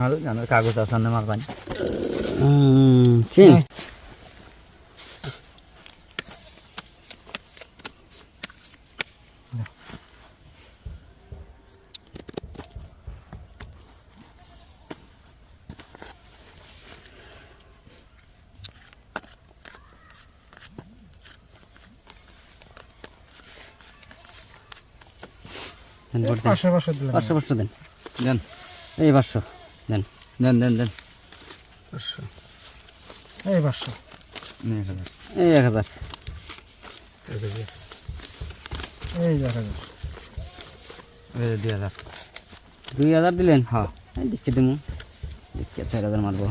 Malu jangan kagak tasan nama kan. হুম চিন দেন। পাঁচশো পাঁচশো দিলাম। পাঁচশো পাঁচশো দেন। দেন এই পাঁচশো। দেন দেন দেন দেন পাঁচশো। এই পাঁচশো। নিয়ে গেল এই এক হাজার। এই দেখা যাবে এই দিয়ে দাও দুই হাজার। দিলেন? হ্যাঁ এই দেখে দিমু। দেখে চার হাজার মারবো।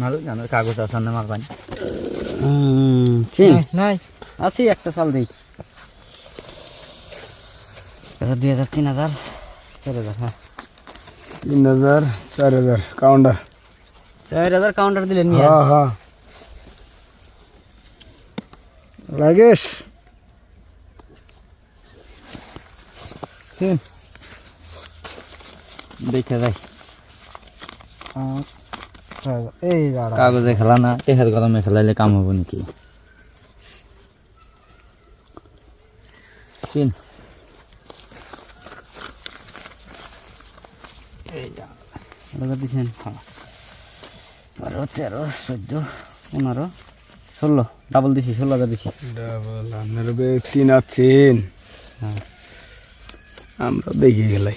মালু জানো কাগজ আসান nama kan. চিন। নাই, আছি একটা চাল দিই। দুই হাজার তিন হাজার। চার হাজার হ্যাঁ তিন হাজার চার হাজার কাউন্টার চার হাজার কাউন্টার দিলেন নিয়ে হ্যাঁ হ্যাঁ রাগেশ তিন দেখে যাই পাঁচ, ছয় হাজার। এই দাঁড়া কাগজে খেলা না টেহার কলমে খেলাইলে কাম হব নাকি চিন দিচ্ছেন হ্যাঁ। বারো তেরো চোদ্দ পনেরো ষোলো। ডাবল দিছি ষোলো হাজার দিছি। ডাবল আপনার তিন আছেন। হ্যাঁ। আমরা দেখে গেলাই।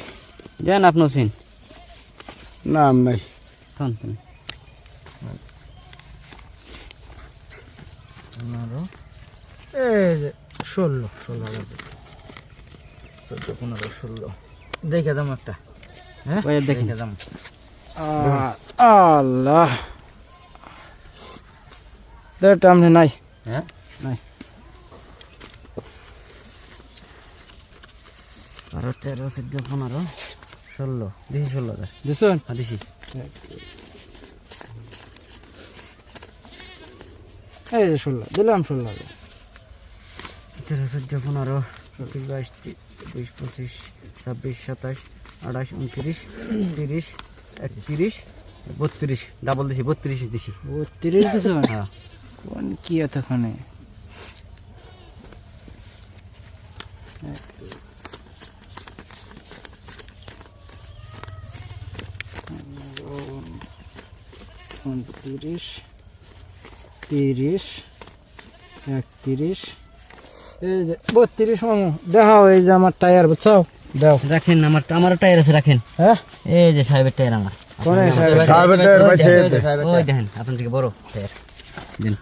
দেন আপনার চিন নাম নাই। থান থান পনেরো। এই যে ষোলো। ষোলো হাজার চোদ্দ পনেরো ষোলো। দেখে যাম একটা হ্যাঁ? আল্লাহ। নাই। হ্যাঁ? বারো তেরো চোদ্দ পনেরো ষোলো। দিছি ষোলো হাজার। দিছেন? হ্যাঁ দিছি। এই যে ষোলো দিলাম ষোলো হাজার। তেরো চোদ্দ পনেরো চব্বিশ বাইশ বিশ পঁচিশ ছাব্বিশ সাতাশ আঠাশ উনত্রিশ তিরিশ একত্রিশ বত্রিশ ডাবল দিছি বত্রিশ দিছি। ও তিরিশ হ্যাঁ। কোন কি এতখানে উনত্রিশ তিরিশ একত্রিশ এই যে বত্রিশ মামু দেখাও এই যে আমার টায়ার বুঝছাও? দাও। রাখেন আমার আমার টায়ার আছে রাখেন। হ্যাঁ? এই যে সাহেবের টায়ার আমার। সাহেবের টায়ার পাইছে ওই দেখেন আপনার থেকে বড় টায়ার দিন।